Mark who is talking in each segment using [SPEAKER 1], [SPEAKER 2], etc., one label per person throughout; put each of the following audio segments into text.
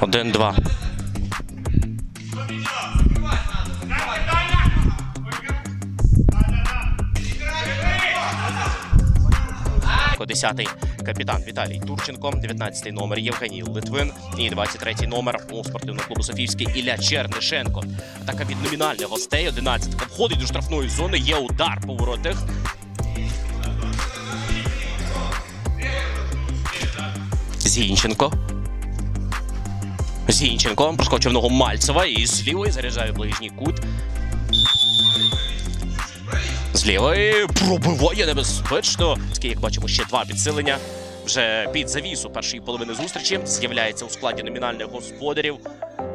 [SPEAKER 1] Один-два. Десятий капітан Віталій Турченко, 19-й номер Євгеній Литвин і 23-й номер у спортивного клубу Софіївський Ілля Чернишенко. Атака від номінальних гостей. 11 входить до штрафної зони. Є удар по воротах. Зінченко. Зінченко проскочив ногу Мальцева і з лівої заряджає ближній кут. З пробиває небезпечно. Як бачимо, ще два підсилення. Вже під завісу першої половини зустрічі з'являється у складі номінальних господарів.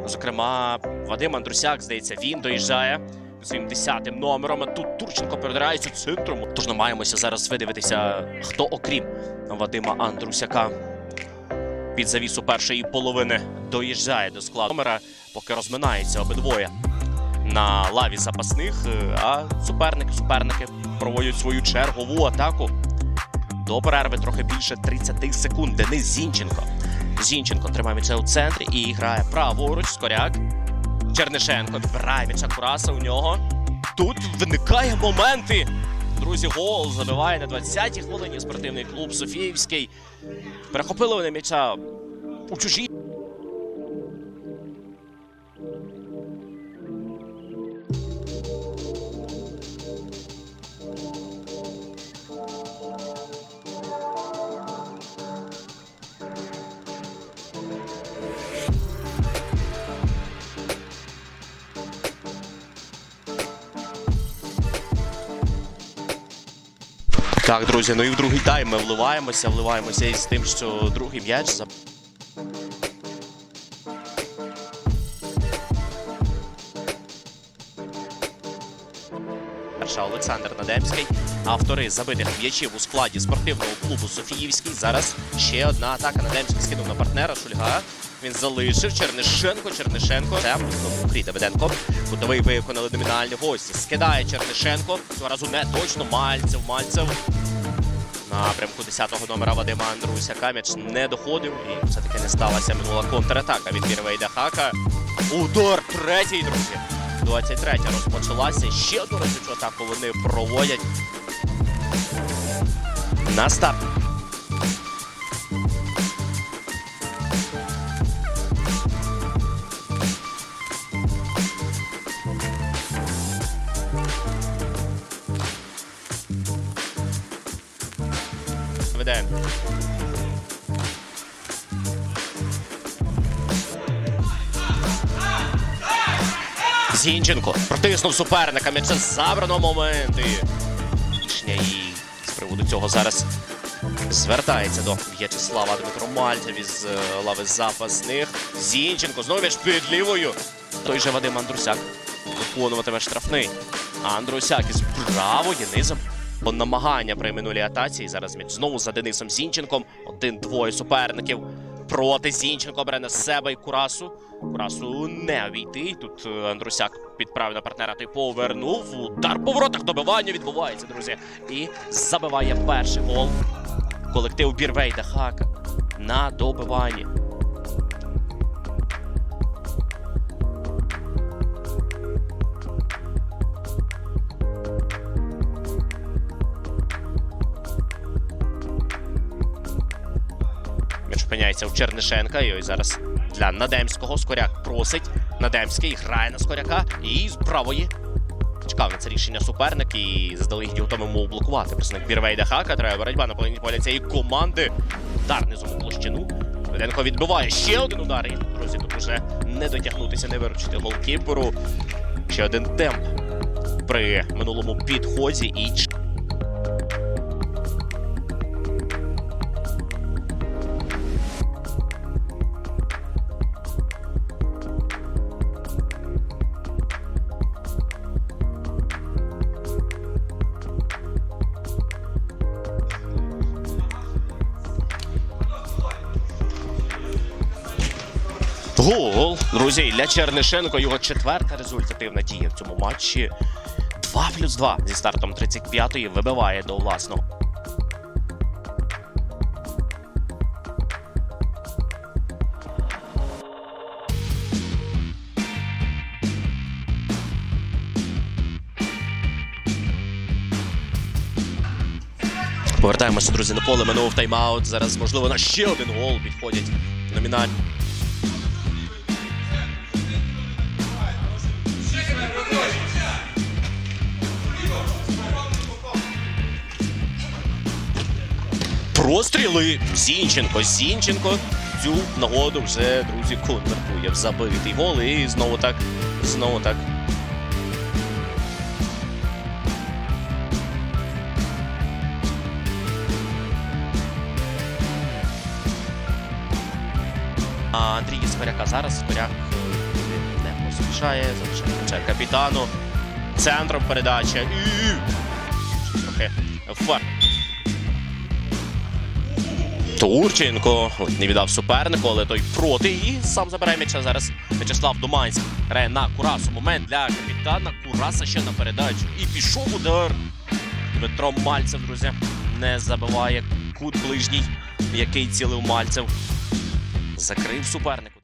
[SPEAKER 1] Зокрема, Вадим Андрусяк, здається, він доїжджає своїм десятим номером. А Тут Турченко передирається центром. Тож намагаємося зараз видивитися, хто окрім Вадима Андрусяка під завісу першої половини доїжджає до складу номера, поки розминаються обидвоє на лаві запасних. е, А суперники, суперники проводять свою чергову атаку. До перерви трохи більше 30 секунд. Денис Зінченко. Зінченко тримає м'яча у центрі і грає праворуч. Скоряк. Чернишенко відбирає м'яча Кураса у нього. Тут виникає моменти. Друзі, гол забиває на 20-й хвилині спортивний клуб Софіївський. Перехопили вони м'яча у чужій. Так, друзі, ну і в другий тайм ми вливаємося, вливаємося із тим, що другий м'яч за. Перша Олександр Надемський. Автори забитих м'ячів у складі спортивного клубу Софіївський. Зараз ще одна атака. Надемський скинув на партнера Шульга. Він залишив Чернишенко. Чернишенко. Це знову Крій Давиденко. Кутовий виконали номінальні гості. Скидає Чернишенко. Цього разу не точно. Мальцев. Мальцев. Напрямку 10-го номера Вадима Андрусяка м'яч не доходив. І все-таки не сталася минула контратака від Вірвейда Хака. Удар третій, друзі. 23 розпочалася. Ще одну разючу атаку вони проводять. На старт. Веде. Зінченко протиснув суперника. М'яча забрано. Рішення і з приводу цього зараз звертається до В'ячеслава Дмитро Мальцев із е, лави запасних. Зінченко знову м'яч під лівою. Той же Вадим Андрусяк виконуватиме штрафний. Андрусяк із правої низом. Намагання при минулій атаці. І зараз м'яч знову за Денисом Зінченком. Один-двоє суперників. Проти Зінченко бере на себе і Курасу. Курасу не обійти. Тут е, Андрусяк підправив на партнера. Той повернув. Удар по воротах. Добивання відбувається, друзі. І забиває перший гол. Колектив Бірвейда Хака на добиванні. Опиняється у Чернишенка. І ось зараз для Надемського Скоряк просить. Надемський грає на Скоряка і з правої. Чекав на це рішення суперник і заздалегідь готовий йому блокувати. Представник Бірвейда Хака. Треба боротьба на половині поля цієї команди. Удар низом у площину. Веденко відбиває ще один удар. І, друзі, тут уже не дотягнутися, не виручити голкіперу. Ще один темп при минулому підході і Гол, друзі, для Чернишенко. Його четверта результативна дія в цьому матчі. 2 плюс 2 зі стартом 35-ї вибиває до власного. Повертаємося, друзі, на поле минув тайм-аут. Зараз можливо на ще один гол підходять номінальні. Простріли Зінченко. Зінченко цю нагоду вже, друзі, конвертує в забитий гол. І знову так, знову так. А Андрій Скоряка зараз Скоряк е, не поспішає, залишає капітану. Центром передача. І... Трохи фар. Турченко ледь не віддав супернику, але той проти. І сам забирає м'яча зараз. В'ячеслав Думанський грає на Курасу. Момент для капітана. Кураса ще на передачу. І пішов удар. Дмитро Мальцев, друзі, не забиває кут ближній, який цілив Мальцев. Закрив супернику.